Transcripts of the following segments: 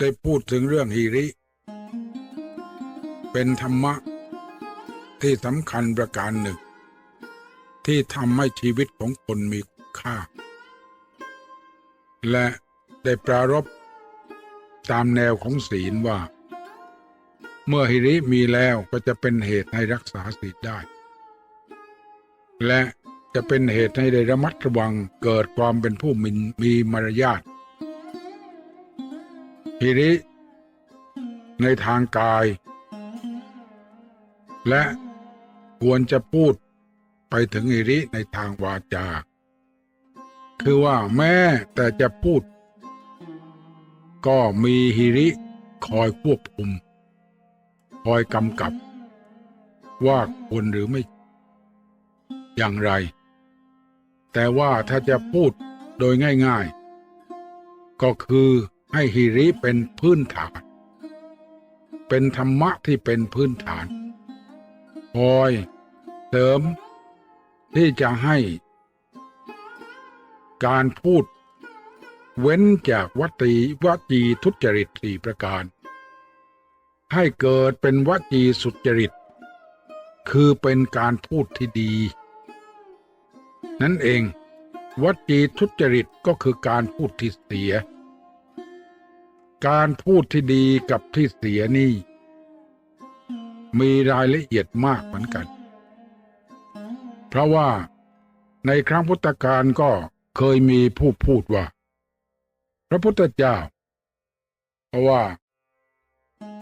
ได้พูดถึงเรื่องฮีริ เป็นธรรมะ ที่สำคัญประการหนึ่ง ที่ทำให้ชีวิตของคนมีคุณค่า และได้ปรารบตามแนวของศีลว่า เมื่อฮิริมีแล้วก็จะเป็นเหตุให้รักษาศีลได้ และจะเป็นเหตุให้ได้ระมัดระวังเกิดความเป็นผู้มีมีมารยาท ฮิริในทางกาย และควรจะพูดไปถึงฮิริในทางวาจา คือว่าแม้แต่จะพูด ก็มีฮิริคอยควบคุม คอยกำกับ ว่าควรหรือไม่ อย่างไร แต่ว่าถ้าจะพูดโดยง่าย ๆ ก็คือ ให้ฮิริเป็นพื้นฐาน เป็นธรรมะที่เป็นพื้นฐานคอยเสริม ที่จะให้ การพูด เว้นจากวตีวจีทุจริตสี่ประการ ให้เกิดเป็นวจีสุจริต คือเป็นการพูดที่ดี นั่นเองวจีทุจริตก็คือการพูดที่เสีย การพูดที่ดีกับที่เสียนี่ มีรายละเอียดมากเหมือนกัน เพราะว่าในครั้งพุทธกาลก็เคยมีผู้พูดว่า พระพุทธเจ้า เพราะว่า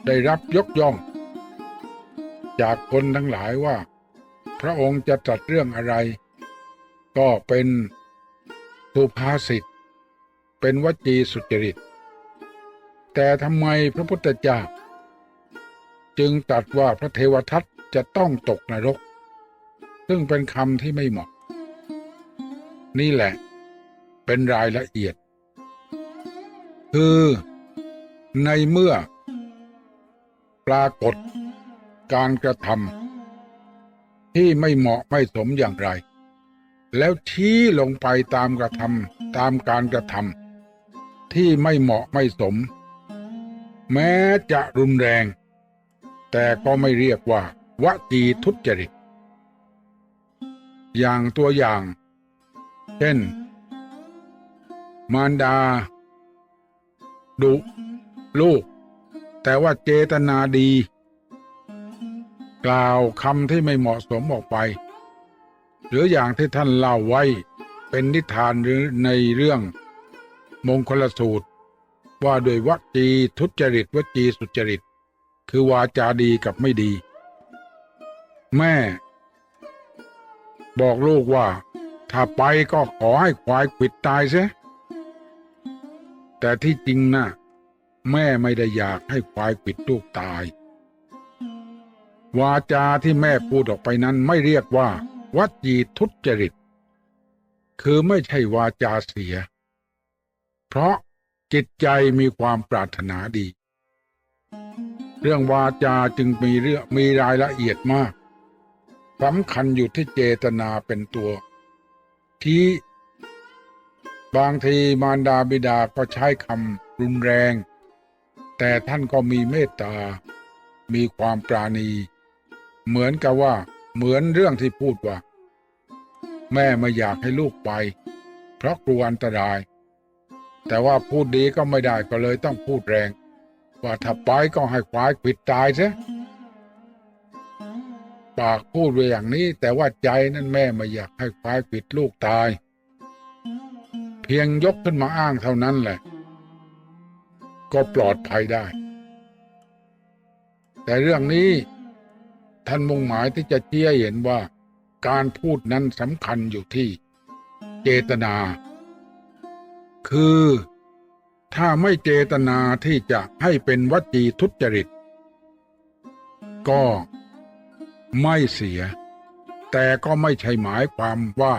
ได้รับยกย่อง จากคนทั้งหลายว่า พระองค์จะตรัสเรื่องอะไร ก็เป็นสุภาษิตเป็นวจีสุจริต แต่ทำไมพระพุทธเจ้าจึงตรัสว่าพระเทวทัตจะต้องตกนรก ซึ่งเป็นคำที่ไม่เหมาะ นี่แหละ เป็นรายละเอียด คือในเมื่อ ปรากฏการกระทำที่ไม่เหมาะไม่สมอย่างไร แล้วชี้ลงไปตามกระทำตามการกระทำที่ไม่เหมาะไม่สม แม้จะรุนแรง แต่ก็ไม่เรียกว่าวจีทุจริต อย่างตัวอย่าง เช่น มารดา ดุลูก แต่ว่าเจตนาดี กล่าวคำที่ไม่เหมาะสมออกไป หรืออย่างที่ท่านเล่าไว้เป็นนิทานหรือในเรื่องมงคลสูตร ว่าโดยวจีทุจริตวจีสุจริต คือวาจาดีกับไม่ดี แม่ บอกลูกว่า ถ้าไปก็ขอให้ควายขิดตายเสียแต่ที่จริงนะแม่ไม่ได้อยากให้ควายขิดลูกตาย วาจาที่แม่พูดออกไปนั้นไม่เรียกว่า วจีทุจริต คือไม่ใช่วาจาเสีย เพราะ จิตใจมีความปรารถนาดี เรื่องวาจาจึงมีเรื่องมีรายละเอียดมากสำคัญอยู่ที่เจตนาเป็นตัว ที่ บางทีมารดาบิดาก็ใช้คำรุนแรง แต่ท่านก็มีเมตตา มีความปราณี เหมือนกับว่า เหมือนเรื่องที่พูดว่า แม่ไม่อยากให้ลูกไป เพราะกลัวอันตราย แต่ว่าพูดดีก็ไม่ได้ก็เลยต้องพูดแรง ว่าถ้าไปก็ให้ควายปิดตายซะปากพูดไว้อย่างนี้ แต่ว่าใจนั้นแม่ไม่อยากให้ควายปิดลูกตาย เพียงยกขึ้นมาอ้างเท่านั้นแหละ ก็ปลอดภัยได้ แต่เรื่องนี้ท่านมุ่งหมายที่จะเชี้ให้เห็นว่า การพูดนั้นสำคัญอยู่ที่ เจตนา คือ ถ้าไม่เจตนาที่จะให้เป็นวจีทุจริต ก็ไม่เสีย แต่ก็ไม่ใช่หมายความว่า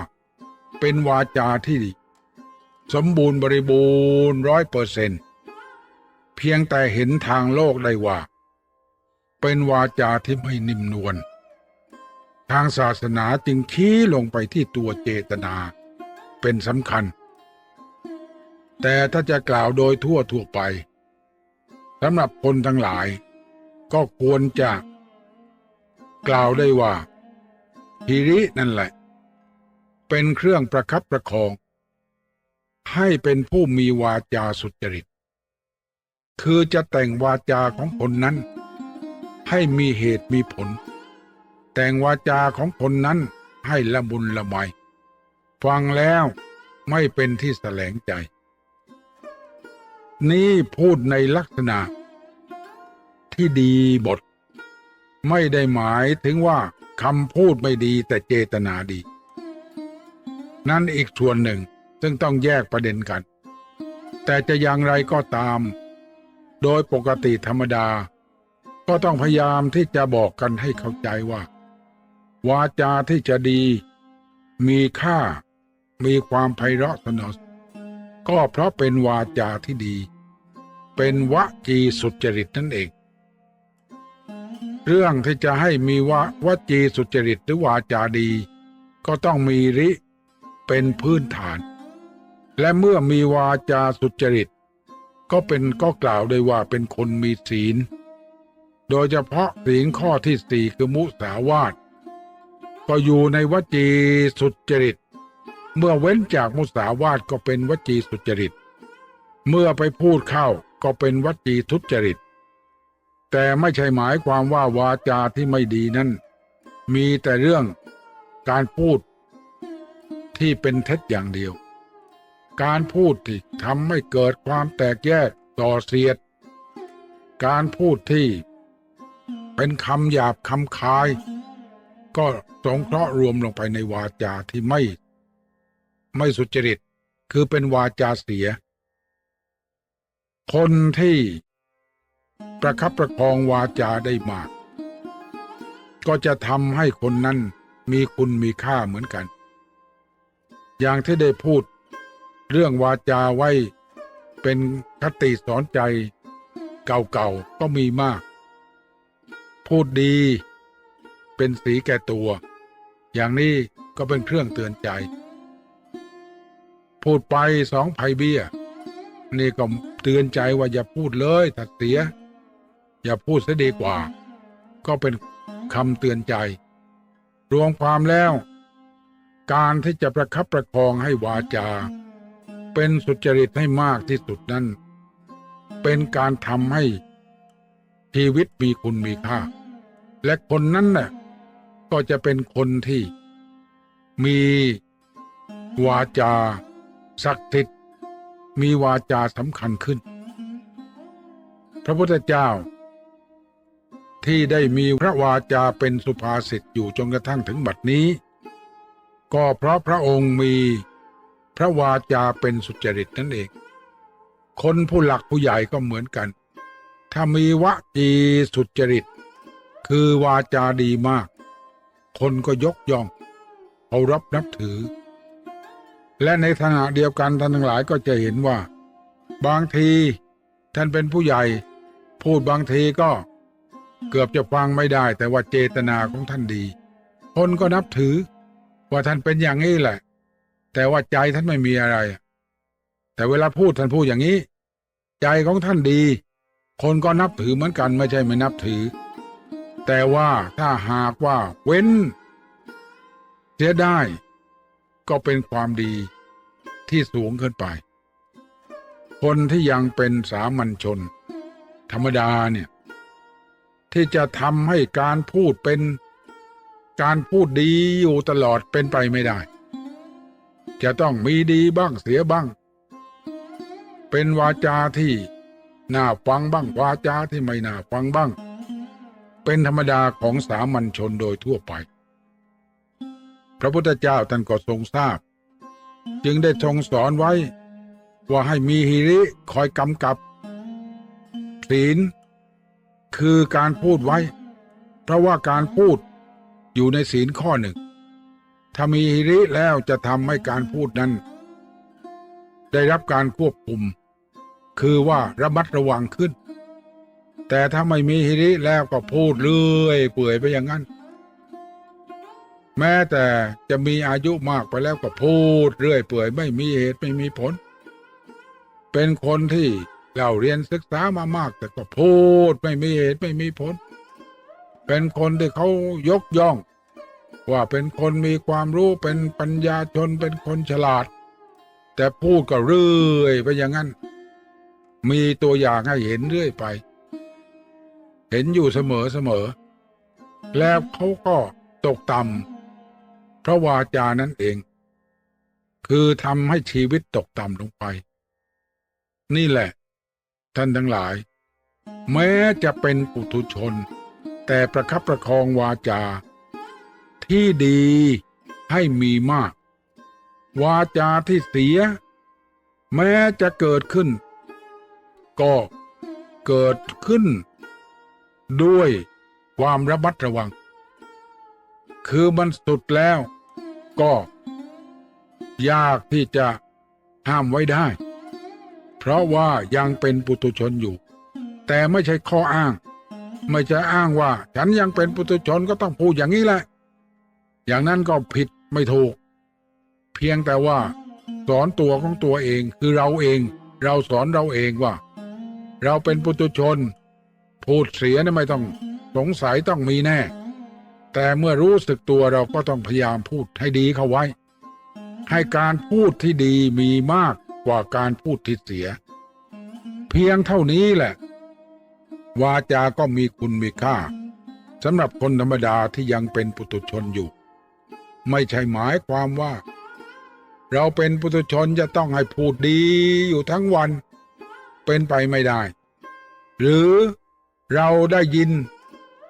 เป็นวาจาที่ สมบูรณ์บริบูรณ์ร้อยเปอร์เซนเพียงแต่เห็นทางโลกได้ว่า เป็นวาจาที่ไม่นิ่มนวลทางศาสนาจึงชี้ลงไปที่ตัวเจตนา เป็นสำคัญ แต่ถ้าจะกล่าวโดยทั่วทั่วไปสำหรับคนทั้งหลาย ก็ควรจะ กล่าวได้ว่าฮิรินั่นแหละ เป็นเครื่องประคับประคอง ให้เป็นผู้มีวาจาสุจริต คือจะแต่งวาจาของคนนั้น ให้มีเหตุมีผล แต่งวาจาของคนนั้นให้ละมุนละไมฟังแล้วไม่เป็นที่แสลงใจ นี่พูดในลักษณะ ที่ดีบท ไม่ได้หมายถึงว่าคำพูดไม่ดีแต่เจตนาดี นั่นอีกส่วนหนึ่งซึ่งต้องแยกประเด็นกัน แต่จะอย่างไรก็ตาม โดยปกติธรรมดา ก็ต้องพยายามที่จะบอกกันให้เข้าใจว่า วาจาที่จะดี มีค่า มีความไพเราะสนอ ก็เพราะเป็นวาจาที่ดี เป็นวจีสุจริตนั่นเอง เรื่องที่จะให้มีววจีสุจริตหรือวาจาดี ก็ต้องมีริเป็นพื้นฐาน และเมื่อมีวาจาสุจริต ก็เป็นก็กล่าวได้ว่าเป็นคนมีศีล โดยเฉพาะศีลข้อที่สี่คือมุสาวาทก็อยู่ในวจีสุจริต เมื่อเว้นจากมุสาวาทก็เป็นวจีสุจริต เมื่อไปพูดเข้าก็เป็นวจีทุจริต แต่ไม่ใช่หมายความว่าวาจาที่ไม่ดีนั้น มีแต่เรื่องการพูดที่เป็นเท็จอย่างเดียว การพูดที่ทำให้เกิดความแตกแยกต่อเสียด การพูดที่เป็นคำหยาบคำคาย ก็สงเคราะห์รวมลงไปในวาจาที่ไม่ ไม่สุจริต คือเป็นวาจาเสีย คนที่ประคับประคองวาจาได้มาก ก็จะทำให้คนนั้นมีคุณมีค่าเหมือนกัน อย่างที่ได้พูด เรื่องวาจาไว้เป็นคติสอนใจเก่าๆก็มีมาก พูดดีเป็นสีแก่ตัว อย่างนี้ก็เป็นเครื่องเตือนใจ พูดไปสองไผ่เบี้ย นี่ก็เตือนใจว่าอย่าพูดเลยถ้าเสีย อย่าพูดซะดีกว่า ก็เป็นคำเตือนใจ รวมความแล้ว การที่จะประคับประคองให้วาจา เป็นสุจริตให้มากที่สุดนั้น เป็นการทำให้ชีวิตมีคุณมีค่า และคนนั้นน่ะก็จะเป็นคนที่มีวาจา ศักดิ์สิทธิ์มีวาจาสำคัญขึ้น พระพุทธเจ้า ที่ได้มีพระวาจาเป็นสุภาษิตอยู่จนกระทั่งถึงบัดนี้ ก็เพราะพระองค์มีพระวาจาเป็นสุจริตนั่นเอง คนผู้หลักผู้ใหญ่ก็เหมือนกัน ถ้ามีวจีสุจริต คือวาจาดีมาก คนก็ยกย่องเคารพนับถือ และในขณะเดียวกันท่านทั้งหลายก็จะเห็นว่า บางทีท่านเป็นผู้ใหญ่ พูดบางทีก็ เกือบจะฟังไม่ได้ แต่ว่าเจตนาของท่านดี คนก็นับถือ ว่าท่านเป็นอย่างนี้แหละ แต่ว่าใจท่านไม่มีอะไร แต่เวลาพูดท่านพูดอย่างนี้ ใจของท่านดี คนก็นับถือเหมือนกันไม่ใช่ไม่นับถือ แต่ว่าถ้าหากว่า เว้นเสียได้ ก็เป็นความดีที่สูงขึ้นไป คนที่ยังเป็นสามัญชน ธรรมดาเนี่ย ที่จะทำให้การพูดเป็นการพูดดีอยู่ตลอดเป็นไปไม่ได้ จะต้องมีดีบ้างเสียบ้าง เป็นวาจาที่น่าฟังบ้างวาจาที่ไม่น่าฟังบ้าง เป็นธรรมดาของสามัญชนโดยทั่วไป พระพุทธเจ้าท่านก็ทรงทราบ จึงได้ทรงสอนไว้ ว่าให้มีหิริคอยกำกับ ศีล คือการพูดไว้ เพราะว่าการพูดอยู่ในศีลข้อหนึ่ง ถ้ามีหิริแล้วจะทำให้การพูดนั้น ได้รับการควบคุม คือว่าระมัดระวังขึ้น แต่ถ้าไม่มีหิริแล้วก็พูดเรื่อยเปื่อยไปอย่างนั้น แม้แต่จะมีอายุมากไปแล้วก็พูดเรื่อยเปื่อยไม่มีเหตุไม่มีผล เป็นคนที่เราเรียนศึกษามามากแต่ก็พูดไม่มีเหตุไม่มีผล เป็นคนที่เขายกย่อง ว่าเป็นคนมีความรู้เป็นปัญญาชนเป็นคนฉลาด แต่พูดก็เรื่อยไปอย่างนั้น มีตัวอย่างให้เห็นเรื่อยไป เห็นอยู่เสมอเสมอ แล้วเขาก็ตกต่ำ ราะวาจานั่นเอง คือทำให้ชีวิตตกต่ำลงไป นี่แหละ ท่านทั้งหลาย แม้จะเป็นปุถุชน แต่ประคับประคองวาจา ที่ดีให้มีมาก วาจาที่เสีย แม้จะเกิดขึ้น ก็เกิดขึ้น ด้วยความระมัดระวัง คือมันสุดแล้ว ก็ ยากที่จะห้ามไว้ได้ เพราะว่ายังเป็นปุตุชนอยู่ แต่ไม่ใช่ข้ออ้าง ไม่ใช่อ้างว่า ฉันยังเป็นปุตุชนก็ต้องพูดอย่างนี้แหละ อย่างนั้นก็ผิดไม่ถูก เพียงแต่ว่า สอนตัวของตัวเองคือเราเอง เราสอนเราเองว่า เราเป็นปุตุชน พูดเสียนี่ไม่ต้องสงสัยต้องมีแน่ แต่เมื่อรู้สึกตัวเราก็ต้องพยายามพูดให้ดีเข้าไว้ ให้การพูดที่ดีมีมากกว่าการพูดที่เสีย เพียงเท่านี้แหละ วาจาก็มีคุณมีค่าสำหรับคนธรรมดาที่ยังเป็นปุตุชนอยู่ ไม่ใช่หมายความว่า เราเป็นปุตุชนจะต้องให้พูดดีอยู่ทั้งวัน เป็นไปไม่ได้ หรือเราได้ยิน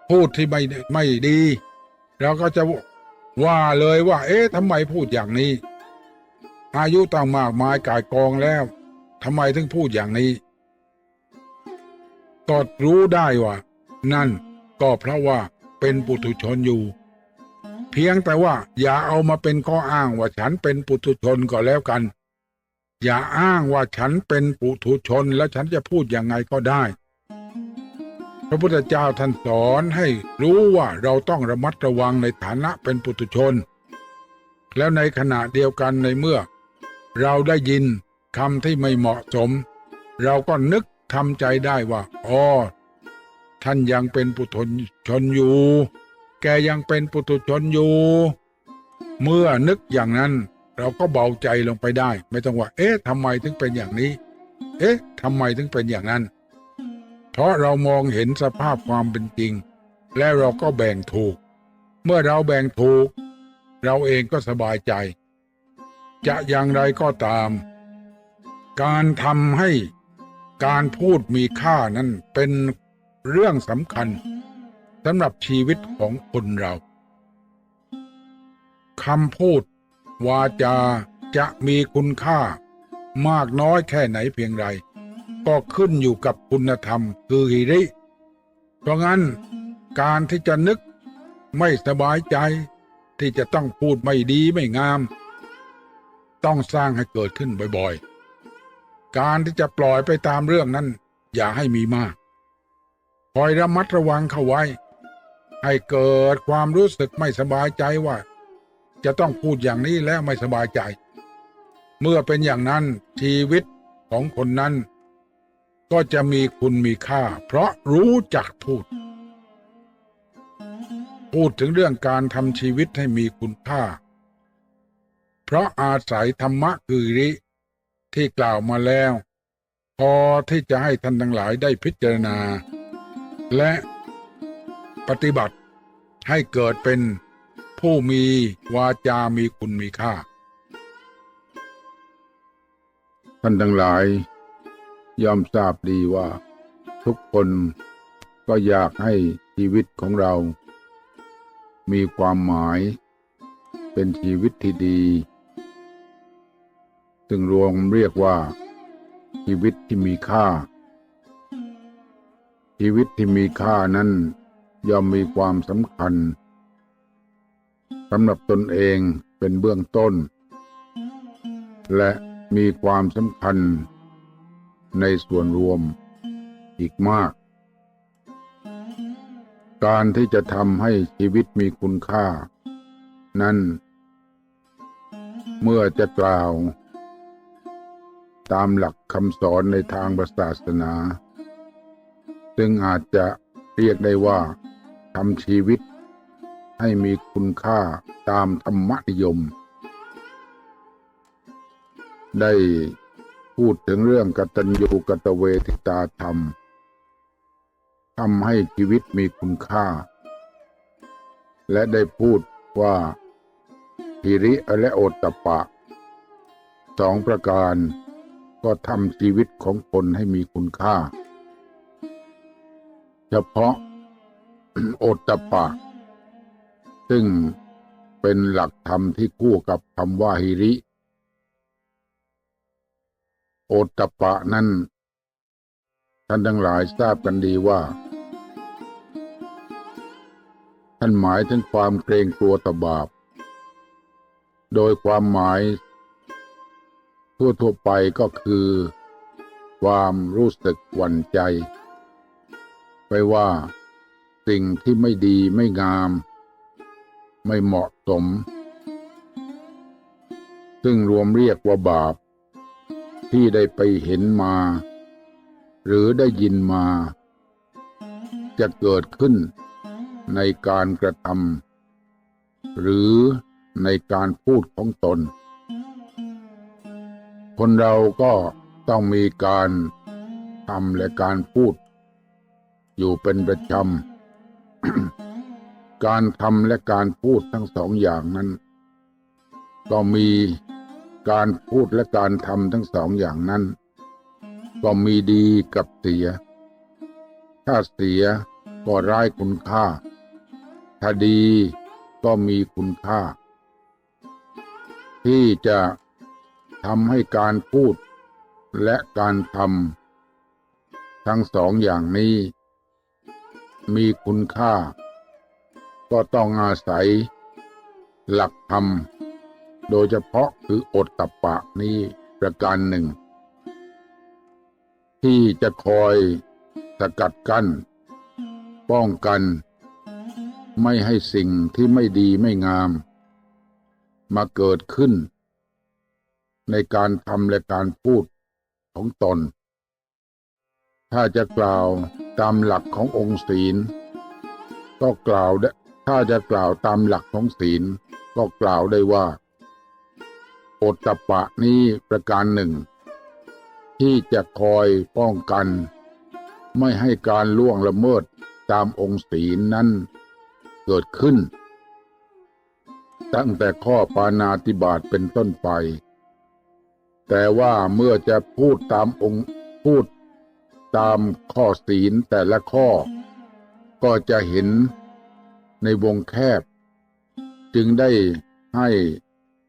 พูดที่ไม่ไม่ดี เราก็จะว่าเลยว่า เอ๊ะทำไมพูดอย่างนี้ อายุต่างมากมายกายกองแล้วทำไมถึงพูดอย่างนี้ก็รู้ได้ว่า นั่นก็เพราะว่าเป็นปุถุชนอยู่ เพียงแต่ว่า อย่าเอามาเป็นข้ออ้างว่าฉันเป็นปุถุชนก็แล้วกัน อย่าอ้างว่าฉันเป็นปุถุชนแล้วฉันจะพูดยังไงก็ได้ พระพุทธเจ้าท่านสอนให้รู้ว่าเราต้องระมัดระวังในฐานะเป็นปุถุชน แล้วในขณะเดียวกันในเมื่อ เราได้ยินคำที่ไม่เหมาะสม เราก็นึกทำใจได้ว่าอ๋อท่านยังเป็นปุถุชนอยู่ แกยังเป็นปุถุชนอยู่ เมื่อนึกอย่างนั้น เราก็เบาใจลงไปได้ ไม่ต้องว่า เอ๊ะทำไมถึงเป็นอย่างนี้ เอ๊ะทำไมถึงเป็นอย่างนั้น ราะเรามองเห็นสภาพความเป็นจริง และเราก็แบ่งถูก เมื่อเราแบ่งถูก เราเองก็สบายใจ จะอย่างไรก็ตาม การทำให้การพูดมีค่านั้นเป็นเรื่องสำคัญสำหรับชีวิตของคนเราคำพูด วาจาจะมีคุณค่ามากน้อยแค่ไหนเพียงไร ก็ขึ้นอยู่กับคุณธรรมคือหิริ เพราะงั้นการที่จะนึกไม่สบายใจ ที่จะต้องพูดไม่ดีไม่งาม ต้องสร้างให้เกิดขึ้นบ่อยๆ การที่จะปล่อยไปตามเรื่องนั้น อย่าให้มีมากคอยระมัดระวังเข้าไว้ ให้เกิดความรู้สึกไม่สบายใจว่า จะต้องพูดอย่างนี้แล้วไม่สบายใจ เมื่อเป็นอย่างนั้นชีวิตของคนนั้น ก็จะมีคุณมีค่า เพราะรู้จักพูด พูดถึงเรื่องการทำชีวิตให้มีคุณค่า เพราะอาศัยธรรมะคือริที่กล่าวมาแล้ว พอที่จะให้ท่านทั้งหลายได้พิจารณา และปฏิบัติให้เกิดเป็นผู้มีวาจามีคุณมีค่า ท่านทั้งหลาย ย่อมทราบดีว่า ทุกคนก็อยากให้ชีวิตของเรา มีความหมาย เป็นชีวิตที่ดีซึ่งรวมเรียกว่า ชีวิตที่มีค่า ชีวิตที่มีค่านั้นย่อมมีความสำคัญสำหรับตนเองเป็นเบื้องต้น และมีความสำคัญ ในส่วนรวมอีกมาก การที่จะทำให้ชีวิตมีคุณค่า นั้น เมื่อจะกล่าว ตามหลักคำสอนในทางศาสนา ซึ่งอาจจะเรียกได้ว่าทำชีวิตให้มีคุณค่าตามธรรมนิยม ได้ พูดถึงเรื่องกตัญญูกตเวทิตาธรรมทำให้ชีวิตมีคุณค่า และได้พูดว่าฮิริและโอตตปปะ สองประการก็ทำชีวิตของคนให้มีคุณค่า เฉพาะโอตตปปะ ซึ่งเป็นหลักธรรมที่คู่กับคำว่าฮิริ โอตตปปะนั้น ท่านทั้งหลายทราบกันดีว่า ท่านหมายถึงความเกรงกลัวต่อบาป โดยความหมาย ทั่วๆไปก็คือ ความรู้สึกหวั่นใจ ไปว่า สิ่งที่ไม่ดีไม่งาม ไม่เหมาะสม ซึ่งรวมเรียกว่าบาป ที่ได้ไปเห็นมา หรือได้ยินมา จะเกิดขึ้นในการกระทำหรือในการพูดของตน คนเราก็ต้องมีการทำและการพูด อยู่เป็นประจำการทำและการพูดทั้งสองอย่างนั้น ก็มี การพูดและการทำทั้งสองอย่างนั้น ก็มีดีกับเสีย ถ้าเสียก็ร้ายคุณค่า ถ้าดีก็มีคุณค่า ที่จะทำให้การพูดและการทำทั้งสองอย่างนี้ มีคุณค่า ก็ต้องอาศัย หลักธรรม โดยเฉพาะคืออดตปปะนี้ประการหนึ่ง ที่จะคอยสกัดกั้นป้องกัน ไม่ให้สิ่งที่ไม่ดีไม่งาม มาเกิดขึ้น ในการทำและการพูดของตน ถ้าจะกล่าวตามหลักขององค์ศีล ก็กล่าวได้ถ้าจะกล่าวตามหลักของศีล ก็กล่าวได้ว่า โอตตปปะนี้ประการหนึ่ง ที่จะคอยป้องกัน ไม่ให้การล่วงละเมิดตามองค์ศีลนั้นเกิดขึ้น ตั้งแต่ข้อปานาติบาตเป็นต้นไป แต่ว่าเมื่อจะพูดตามองค์พูดตามข้อศีลแต่ละข้อ ก็จะเห็นในวงแคบ จึงได้ให้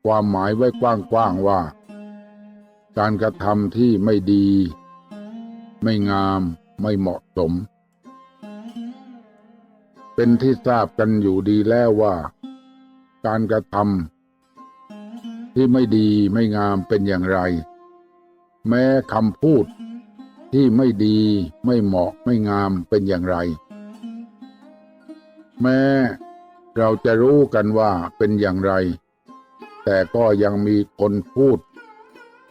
ความหมายไว้กว้างๆว่า การกระทำที่ไม่ดี ไม่งามไม่เหมาะสม เป็นที่ทราบกันอยู่ดีแล้วว่า การกระทำที่ไม่ดีไม่งามเป็นอย่างไร แม้คำพูดที่ไม่ดีไม่เหมาะไม่งามเป็นอย่างไร แม้เราจะรู้กันว่าเป็นอย่างไร แต่ก็ยังมีคนพูด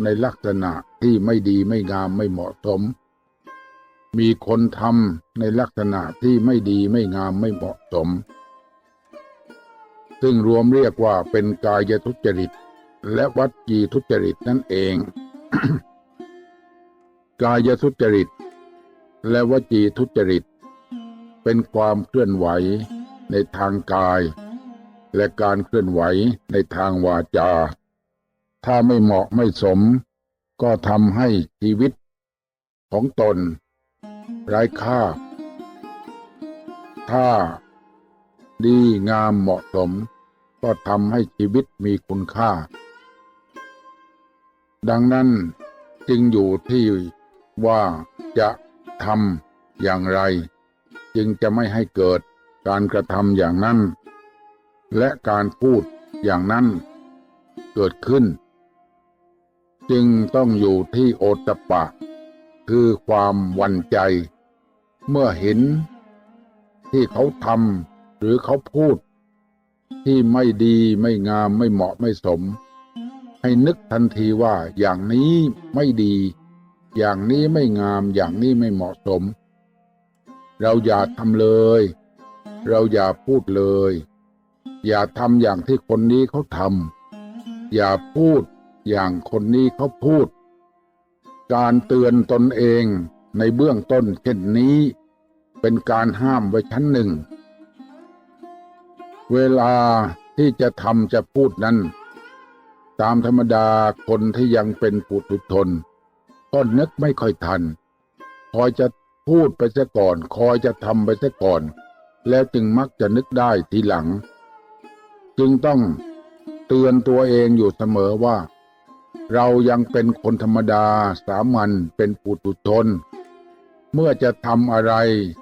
ในลักษณะที่ไม่ดีไม่งามไม่เหมาะสม มีคนทำในลักษณะที่ไม่ดีไม่งามไม่เหมาะสม ซึ่งรวมเรียกว่าเป็นกายทุจริต และวัจีทุจริตนั่นเอง กายทุจริต และวจีทุจริต เป็นความเคลื่อนไหวในทางกาย และการเคลื่อนไหวในทางวาจา ถ้าไม่เหมาะไม่สม ก็ทำให้ชีวิตของตนไร้ค่า ถ้าดีงามเหมาะสม ก็ทำให้ชีวิตมีคุณค่า ดังนั้นจึงอยู่ที่ว่าจะทำอย่างไร จึงจะไม่ให้เกิดการกระทำอย่างนั้น และการพูดอย่างนั้นเกิดขึ้น จึงต้องอยู่ที่โอตปะ คือความวันใจ เมื่อเห็น ที่เขาทำหรือเขาพูด ที่ไม่ดีไม่งามไม่เหมาะไม่สม ให้นึกทันทีว่าอย่างนี้ไม่ดี อย่างนี้ไม่งามอย่างนี้ไม่เหมาะสม เราอย่าทำเลย เราอย่าพูดเลย อย่าทำอย่างที่คนนี้เขาทำอย่าพูดอย่างคนนี้เขาพูด การเตือนตนเองในเบื้องต้นเช่นนี้ เป็นการห้ามไว้ชั้นหนึ่ง เวลาที่จะทำจะพูดนั้น ตามธรรมดาคนที่ยังเป็นปุถุชนก็นึกไม่ค่อยทัน คอยจะพูดไปซะก่อน คอยจะทำไปซะก่อน แล้วจึงมักจะนึกได้ทีหลัง จึงต้องเตือนตัวเองอยู่เสมอว่า เรายังเป็นคนธรรมดาสามัญเป็นปุถุชน เมื่อจะทำอะไร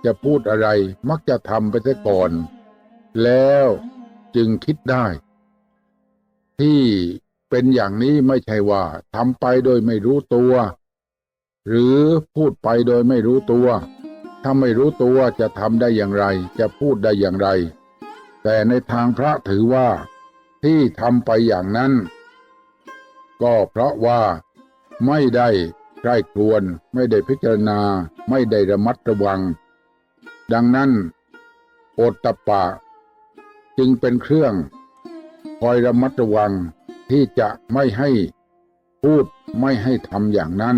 จะพูดอะไรมักจะทำไปซะก่อน แล้วจึงคิดได้ ที่เป็นอย่างนี้ไม่ใช่ว่าทำไปโดยไม่รู้ตัว หรือพูดไปโดยไม่รู้ตัว ถ้าไม่รู้ตัวจะทำได้อย่างไร จะพูดได้อย่างไร แต่ในทางพระถือว่าที่ทำไปอย่างนั้น ก็เพราะว่าไม่ได้ใกล้ครวนไม่ได้พิจารณาไม่ได้ระมัดระวัง ดังนั้น โอตตปปะ จึงเป็นเครื่อง คอยระมัดระวังที่จะไม่ให้พูดไม่ให้ทำอย่างนั้น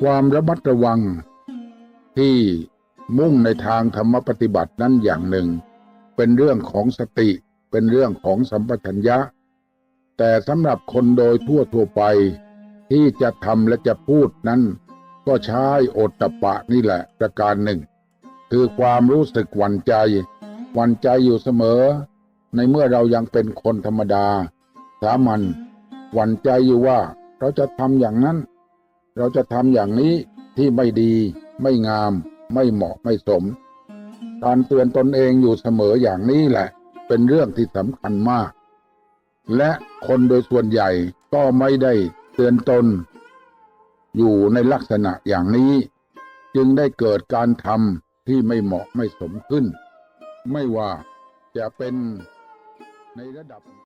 ความระมัดระวังที่มุ่งในทางธรรมปฏิบัตินั้นอย่างหนึ่ง เป็นเรื่องของสติ เป็นเรื่องของสัมปชัญญะ แต่สำหรับคนโดยทั่วทั่วไป ที่จะทำและจะพูดนั้น ก็ใช้โอตตปปะนี่แหละประการหนึ่ง คือความรู้สึกหวั่นใจหวั่นใจอยู่เสมอ ในเมื่อเรายังเป็นคนธรรมดา สามัญหวั่นใจอยู่ว่า เราจะทำอย่างนั้น เราจะทำอย่างนี้ที่ไม่ดี ไม่งาม ไม่เหมาะไม่สม การเตือนตนเองอยู่เสมออย่างนี้แหละ เป็นเรื่องที่สำคัญมาก และคนโดยส่วนใหญ่ก็ไม่ได้เตือนตน อยู่ในลักษณะอย่างนี้ จึงได้เกิดการทำที่ไม่เหมาะไม่สมขึ้น ไม่ว่าจะเป็นในระดับ